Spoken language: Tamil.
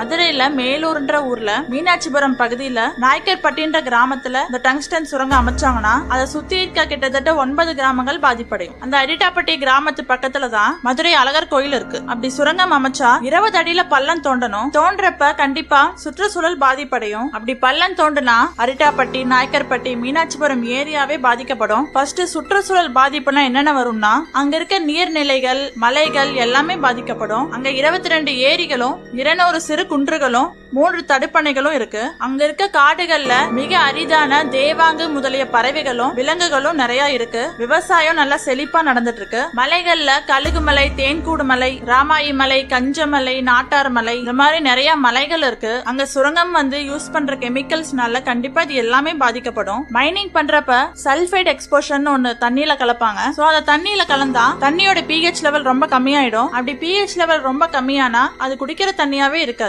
மதுரையில மேலூர்ன்ற ஊர்ல மீனாட்சிபுரம் பகுதியில நாய்க்கர்பட்டின்ற கிராமத்துல இந்த டங்ஸ்டன் சுரங்கம் அமைச்சாங்கன்னா அதை சுத்தி இருக்க கிட்டத்தட்ட ஒன்பது கிராமங்கள் பாதிப்படையும். அந்த அடிட்டாப்பட்டி கிராமத்து பக்கத்துல தான் மதுரை அழகர் கோயில் இருக்கு. அப்படி சுரங்கம் அமைச்சா இருபது அடியில பள்ளம் தோண்டணும். தோன்றப்ப கண்டிப்பா சுற்றுச்சூழல் பாதிப்படையும். அப்படி பள்ளம் தோண்டுனா அரிட்டாப்பட்டி நாய்க்கர்பட்டி மீனாட்சிபுரம் ஏரியாவே பாதிக்கப்படும். ஃபர்ஸ்ட் சுற்றுச்சூழல் பாதிப்புனா என்னென்ன வரும்னா அங்க இருக்க நீர்நிலைகள் மலைகள் எல்லாமே பாதிக்கப்படும். அங்க இருபத்தி ரெண்டு ஏரிகளும் இருநூறு சிறு குன்றுகளும் மூன்று தடுப்பணைகளும் இருக்கு. அங்க இருக்க காடுகள்ல மிக அரிதான தேவாங்கு முதலிய பறவைகளும் விலங்குகளும் நிறைய இருக்கு. விவசாயம் நல்லா செழிப்பா நடந்துட்டு இருக்கு மலைகள்ல கழுகுமலை தேன்கூடு மலை ராமாயி மலை கஞ்சமலை நாட்டார் மலை இந்த மாதிரி நிறைய மலைகள் இருக்கு. அங்க சுரங்கம் வந்து யூஸ் பண்ற கெமிக்கல்ஸ்னால கண்டிப்பா இது எல்லாமே பாதிக்கப்படும். மைனிங் பண்றப்ப சல்பைட் எக்ஸ்போஷன் ஒண்ணு தண்ணியில கலப்பாங்க. சோ அத தண்ணியில கலந்தா தண்ணியோட பிஹெச் லெவல் ரொம்ப கம்மியாயிடும். அப்படி பிஹெச் லெவல் ரொம்ப கம்மியானா அது குடிக்கிற தண்ணியாவே இருக்காது.